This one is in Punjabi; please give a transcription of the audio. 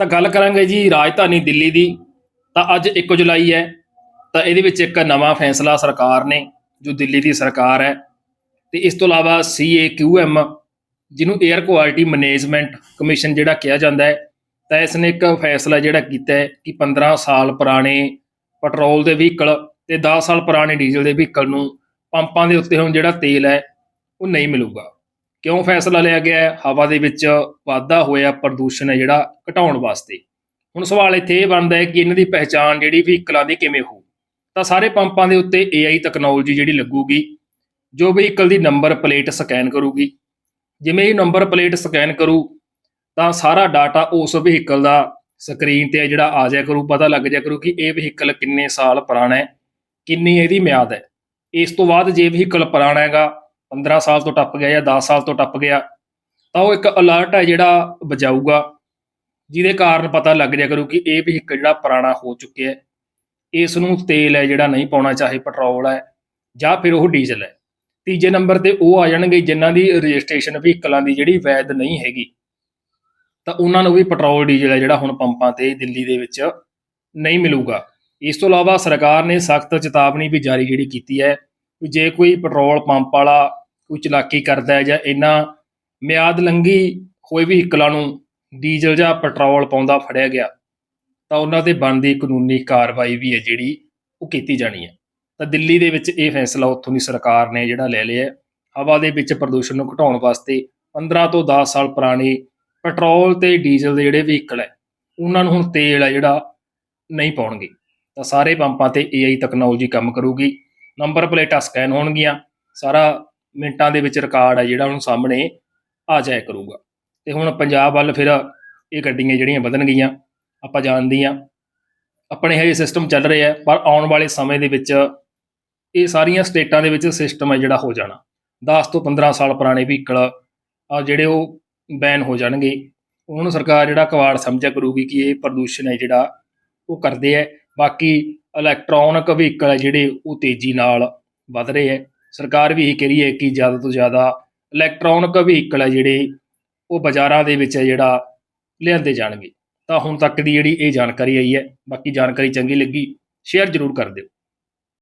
ਤਾਂ ਗੱਲ ਕਰਾਂਗੇ ਜੀ ਰਾਜਧਾਨੀ ਦਿੱਲੀ ਦੀ। ਤਾਂ ਅੱਜ 1 ਜੁਲਾਈ ਹੈ। ਤਾਂ ਇਹਦੇ ਵਿੱਚ ਇੱਕ ਨਵਾਂ ਫੈਸਲਾ ਸਰਕਾਰ ਨੇ, ਜੋ ਦਿੱਲੀ ਦੀ ਸਰਕਾਰ ਹੈ। ਤੇ ਇਸ ਤੋਂ ਇਲਾਵਾ CAQM ਜਿਹਨੂੰ 에ਅਰ ਕੁਆਲਿਟੀ ਮੈਨੇਜਮੈਂਟ ਕਮਿਸ਼ਨ ਜਿਹੜਾ ਕਿਹਾ ਜਾਂਦਾ ਹੈ, ਤਾਂ ਇਸ ਨੇ ਇੱਕ ਫੈਸਲਾ ਜਿਹੜਾ ਕੀਤਾ ਹੈ ਕਿ 15 ਸਾਲ ਪੁਰਾਣੇ ਪੈਟਰੋਲ ਦੇ ਵਹੀਕਲ ਤੇ 10 ਸਾਲ ਪੁਰਾਣੇ ਡੀਜ਼ਲ ਦੇ ਵਹੀਕਲ ਨੂੰ ਪੰਪਾਂ ਦੇ ਉੱਤੇ ਹੁਣ ਜਿਹੜਾ ਤੇਲ ਹੈ, ਉਹ ਨਹੀਂ ਮਿਲੂਗਾ। ਕਿਉਂ ਫੈਸਲਾ ਲਿਆ ਗਿਆ ਹੈ? ਹਵਾ ਦੇ ਵਿੱਚ ਵਾਧਾ ਹੋਇਆ ਪ੍ਰਦੂਸ਼ਣ ਹੈ ਜਿਹੜਾ ਘਟਾਉਣ ਵਾਸਤੇ। ਹੁਣ ਸਵਾਲ ਇੱਥੇ ਇਹ ਬਣਦਾ ਹੈ ਕਿ ਇਹਨਾਂ ਦੀ ਪਹਿਚਾਣ ਜਿਹੜੀ ਵਹੀਕਲਾਂ ਦੀ ਕਿਵੇਂ ਹੋਊ? ਤਾਂ ਸਾਰੇ ਪੰਪਾਂ ਦੇ ਉੱਤੇ AI ਤਕਨੋਲੋਜੀ ਜਿਹੜੀ ਲੱਗੂਗੀ, ਜੋ ਵਹੀਕਲ ਦੀ ਨੰਬਰ ਪਲੇਟ ਸਕੈਨ ਕਰੂਗੀ। ਜਿਵੇਂ ਇਹ ਨੰਬਰ ਪਲੇਟ ਸਕੈਨ ਕਰੂ, ਤਾਂ ਸਾਰਾ ਡਾਟਾ ਉਸ ਵਹੀਕਲ ਦਾ ਸਕਰੀਨ ਤੇ ਜਿਹੜਾ ਆ ਜਾਇਆ ਕਰੂ, ਪਤਾ ਲੱਗ ਜਾਇਆ ਕਰੂ ਕਿ ਇਹ ਵਹੀਕਲ ਕਿੰਨੇ ਸਾਲ ਪੁਰਾਣਾ ਹੈ, ਕਿੰਨੀ ਇਹਦੀ ਮਿਆਦ ਹੈ। ਇਸ ਤੋਂ ਬਾਅਦ ਜੇ ਵਹੀਕਲ ਪੁਰਾਣਾ ਹੈਗਾ 15 ਸਾਲ ਤੋਂ ਟੱਪ ਗਿਆ ਜਾਂ 10 ਸਾਲ ਤੋਂ ਟੱਪ ਗਿਆ, ਤਾਂ ਉਹ ਇੱਕ ਅਲਰਟ ਹੈ ਜਿਹੜਾ ਵਜਾਊਗਾ ਜਿਹਦੇ ਕਾਰਨ ਪਤਾ ਲੱਗ ਜਾਇਆ ਕਰੂ ਕਿ ਇਹ ਵਹੀਕਲ ਜਿਹੜਾ ਪੁਰਾਣਾ ਹੋ ਚੁੱਕਿਆ ਹੈ। ਇਸ ਨੂੰ ਤੇਲ ਹੈ ਜਿਹੜਾ ਨਹੀਂ ਪਾਉਣਾ, ਚਾਹੇ ਪੈਟਰੋਲ ਹੈ ਜਾਂ ਫਿਰ ਉਹ ਡੀਜ਼ਲ ਹੈ। ਤੀਜੇ ਨੰਬਰ ਤੇ ਉਹ ਆ ਜਾਣਗੇ ਜਿਨ੍ਹਾਂ ਦੀ ਰਜਿਸਟ੍ਰੇਸ਼ਨ ਵਹੀਕਲਾਂ ਦੀ ਜਿਹੜੀ ਵੈਧ ਨਹੀਂ ਹੈਗੀ। ਤਾਂ ਉਹਨਾਂ ਨੂੰ ਵੀ ਪੈਟਰੋਲ ਡੀਜ਼ਲ ਹੈ ਜਿਹੜਾ ਹੁਣ ਪੰਪਾਂ ਤੇ ਦਿੱਲੀ ਦੇ ਵਿੱਚ ਨਹੀਂ ਮਿਲੂਗਾ। ਇਸ ਤੋਂ ਇਲਾਵਾ ਸਰਕਾਰ ਨੇ ਸਖਤ ਚੇਤਾਵਨੀ ਵੀ ਜਾਰੀ ਜਿਹੜੀ ਕੀਤੀ ਹੈ ਕਿ ਜੇ ਕੋਈ ਪੈਟਰੋਲ ਪੰਪ ਵਾਲਾ ਕੋਈ ਚਲਾਕੀ ਕਰਦਾ ਹੈ ਜਾਂ ਇਹਨਾਂ ਮਿਆਦ ਲੰਘੀ ਹੋਏ ਵਹੀਕਲਾਂ ਨੂੰ ਡੀਜ਼ਲ ਜਾਂ ਪੈਟਰੋਲ ਪਾਉਂਦਾ ਫੜਿਆ ਗਿਆ, ਤਾਂ ਉਹਨਾਂ ਤੇ ਬਣਦੀ ਕਾਨੂੰਨੀ ਕਾਰਵਾਈ ਵੀ ਹੈ ਜਿਹੜੀ ਉਹ ਕੀਤੀ ਜਾਣੀ ਹੈ। ਤਾਂ ਦਿੱਲੀ ਦੇ ਵਿੱਚ ਇਹ ਫੈਸਲਾ ਉੱਥੋਂ ਦੀ ਸਰਕਾਰ ਨੇ ਜਿਹੜਾ ਲੈ ਲਿਆ ਹਵਾ ਦੇ ਵਿੱਚ ਪ੍ਰਦੂਸ਼ਣ ਨੂੰ ਘਟਾਉਣ ਵਾਸਤੇ 15 ਤੋਂ 10 ਸਾਲ ਪੁਰਾਣੇ ਪੈਟਰੋਲ ਤੇ ਡੀਜ਼ਲ ਦੇ ਜਿਹੜੇ ਵਹੀਕਲ ਹੈ, ਉਹਨਾਂ ਨੂੰ ਹੁਣ ਤੇਲ ਹੈ ਜਿਹੜਾ ਨਹੀਂ ਪਾਉਣਗੇ। ਤਾਂ ਸਾਰੇ ਪੰਪਾਂ ਤੇ AI ਤਕਨੋਲੋਜੀ ਕੰਮ ਕਰੂਗੀ। ਨੰਬਰ ਪਲੇਟਾਂ ਸਕੈਨ ਹੋਣਗੀਆਂ, ਸਾਰਾ ਮਿੰਟਾਂ ਦੇ ਵਿੱਚ ਰਿਕਾਰਡ ਹੈ ਜਿਹੜਾ ਹੁਣ ਸਾਹਮਣੇ ਆ ਜਾਇਆ ਕਰੂਗਾ। ਤੇ ਹੁਣ ਪੰਜਾਬ ਵੱਲ ਫਿਰ ਇਹ ਗੱਡੀਆਂ ਜਿਹੜੀਆਂ ਵਧਣ ਗਈਆਂ, ਆਪਾਂ ਜਾਣਦੇ ਹਾਂ। ਆਪਣੇ ਇਹ ਸਿਸਟਮ ਚੱਲ ਰਿਹਾ ਹੈ, ਪਰ ਆਉਣ ਵਾਲੇ ਸਮੇਂ ਦੇ ਵਿੱਚ ਇਹ ਸਾਰੀਆਂ ਸਟੇਟਾਂ ਦੇ ਵਿੱਚ ਸਿਸਟਮ ਹੈ ਜਿਹੜਾ ਹੋ ਜਾਣਾ। 10 ਤੋਂ 15 ਸਾਲ ਪੁਰਾਣੇ ਵਹੀਕਲ ਆ ਜਿਹੜੇ ਉਹ ਬੈਨ ਹੋ ਜਾਣਗੇ। ਉਹਨਾਂ ਨੂੰ ਸਰਕਾਰ ਜਿਹੜਾ ਕਵਾੜ ਸਮਝਿਆ ਕਰੂਗੀ ਕਿ ਇਹ ਪ੍ਰਦੂਸ਼ਣ ਹੈ ਜਿਹੜਾ ਉਹ ਕਰਦੇ ਹੈ। ਬਾਕੀ ਇਲੈਕਟ੍ਰੋਨਿਕ ਵਹੀਕਲ ਹੈ ਜਿਹੜੇ ਉਹ ਤੇਜ਼ੀ ਨਾਲ ਵਧ ਰਹੇ ਹੈ। ਸਰਕਾਰ ਵੀ ਇਹ ਕਹਿ ਰਹੀ ਹੈ ਕਿ ਜ਼ਿਆਦਾ ਤੋਂ ਜ਼ਿਆਦਾ ਇਲੈਕਟ੍ਰੋਨਿਕ ਵਹੀਕਲ ਹੈ ਜਿਹੜੇ, ਉਹ ਬਾਜ਼ਾਰਾਂ ਦੇ ਵਿੱਚ ਹੈ ਜਿਹੜਾ ਲਿਆਂਦੇ ਜਾਣਗੇ। ਤਾਂ ਹੁਣ ਤੱਕ ਦੀ ਜਿਹੜੀ ਇਹ ਜਾਣਕਾਰੀ ਆਈ ਹੈ, ਬਾਕੀ ਜਾਣਕਾਰੀ ਚੰਗੀ ਲੱਗੀ ਸ਼ੇਅਰ ਜ਼ਰੂਰ ਕਰ ਦਿਓ।